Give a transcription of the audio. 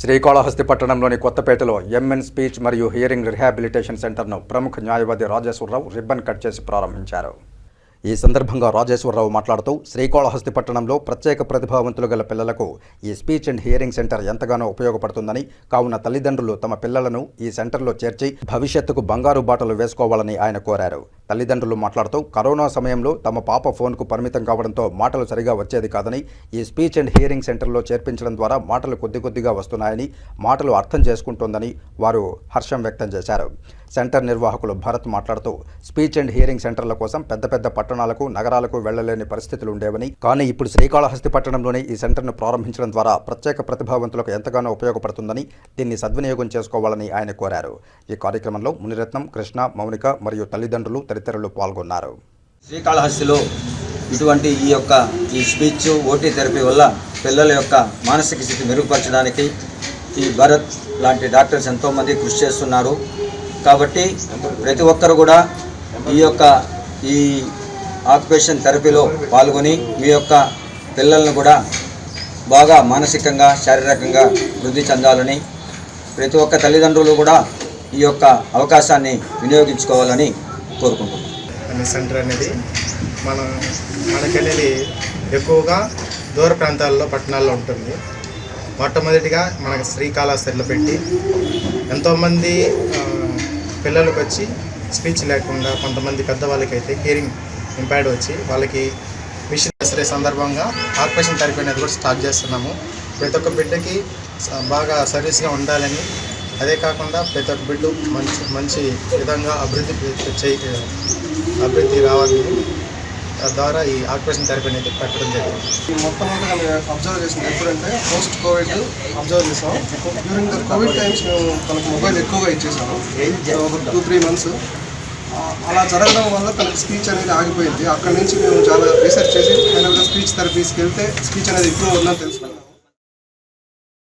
శ్రీకాళహస్తి పట్టణంలోని కొత్తపేటలో MN speech మరియు హియరింగ్ రిహాబిలిటేషన్ సెంటర్ను ప్రముఖ న్యాయవాది రాజేశ్వరరావు రిబ్బన్ కట్ చేసి ప్రారంభించారు. ఈ సందర్భంగా రాజేశ్వరరావు మాట్లాడుతూ శ్రీకాళహస్తి పట్టణంలో ప్రత్యేక ప్రతిభావంతులు గల పిల్లలకు ఈ స్పీచ్ అండ్ హియరింగ్ సెంటర్ ఎంతగానో ఉపయోగపడుతుందని కావున తల్లిదండ్రులు తమ పిల్లలను ఈ సెంటర్లో చేర్చి భవిష్యత్తుకు బంగారు బాటలు వేసుకోవాలని ఆయన కోరారు. తల్లిదండ్రులు మాట్లాడుతూ కరోనా సమయంలో తమ పాప ఫోన్కు పరిమితం కావడంతో మాటలు సరిగా వచ్చేది కాదని ఈ స్పీచ్ అండ్ హియరింగ్ సెంటర్లో చేర్పించడం ద్వారా మాటలు కొద్ది కొద్దిగా వస్తున్నాయని మాటలు అర్థం చేసుకుంటోందని వారు హర్షం వ్యక్తం చేశారు. సెంటర్ నిర్వాహకులు భరత్ మాట్లాడుతూ స్పీచ్ అండ్ హియరింగ్ సెంటర్ల కోసం పెద్ద పెద్ద పట్టణాలకు నగరాలకు వెళ్ళలేని పరిస్థితులు ఉండేవని. కానీ ఇప్పుడు శ్రీకాళహస్తి పట్టణంలోనే ఈ సెంటర్ను ప్రారంభించడం ద్వారా ప్రత్యేక ప్రతిభావంతులకు ఎంతగానో ఉపయోగపడుతుందని దీన్ని సద్వినియోగం చేసుకోవాలని ఆయన కోరారు. ఈ కార్యక్రమంలో మునిరత్నం కృష్ణ మౌనిక మరియు తల్లిదండ్రులు తదితరులు పాల్గొన్నారు. శ్రీకాళహస్తిలో ఇటువంటి ఈ యొక్క ఈ స్పీచ్ ఓటీ థెరపీ వల్ల పిల్లల యొక్క మానసిక స్థితి మెరుగుపరచడానికి ఈ భరత్ లాంటి డాక్టర్స్ ఎంతోమంది కృషి చేస్తున్నారు. కాబట్టి ప్రతి ఒక్కరు కూడా ఈ యొక్క ఈ ఆక్యుపేషన్ థెరపీలో పాల్గొని మీ యొక్క పిల్లలను కూడా బాగా మానసికంగా శారీరకంగా వృద్ధి చెందాలని ప్రతి ఒక్క తల్లిదండ్రులు కూడా ఈ యొక్క అవకాశాన్ని వినియోగించుకోవాలని కోరుకుంటున్నాను సెంటర్ అనేది మన మనకనేది ఎక్కువగా దూర ప్రాంతాల్లో పట్టణాల్లో ఉంటుంది. మొట్టమొదటిగా మనకు శ్రీకాళహస్తిలో పెట్టి ఎంతోమంది పిల్లలకు వచ్చి స్పీచ్ లేకుండా కొంతమంది పెద్దవాళ్ళకి అయితే హియరింగ్ ఇంపైర్డ్ వచ్చి వాళ్ళకి మిషన్ దసరే సందర్భంగా ఆక్పేషన్ థెరపీ అనేది కూడా స్టార్ట్ చేస్తున్నాము. ప్రతి ఒక్క బిడ్డకి బాగా సర్వీస్గా ఉండాలని అదే కాకుండా ప్రతి ఒక్క బిడ్డ మంచి మంచి విధంగా అభివృద్ధి అభివృద్ధి రావాలని ద్వారా ఈ ఆక్యుపేషన్ థెరపీ అనేది పెట్టడం జరిగింది. ఈ మొట్టమొదటిగా మేము అబ్జర్వ్ చేసింది ఎప్పుడంటే పోస్ట్ కోవిడ్ అబ్జర్వ్ చేసాం. డ్యూరింగ్ ద కోవిడ్ టైమ్స్ మేము తనకు మొబైల్ ఎక్కువగా ఇచ్చేసాము. ఒక టూ త్రీ మంత్స్ అలా జరగడం వల్ల తనకి స్పీచ్ అనేది ఆగిపోయింది. అక్కడి నుంచి మేము చాలా రీసెర్చ్ చేసి ఫైనల్గా స్పీచ్ థెరపీస్కి వెళ్తే స్పీచ్ అనేది ఇంప్రూవ్ అవుతుందని తెలుసుకున్నాం.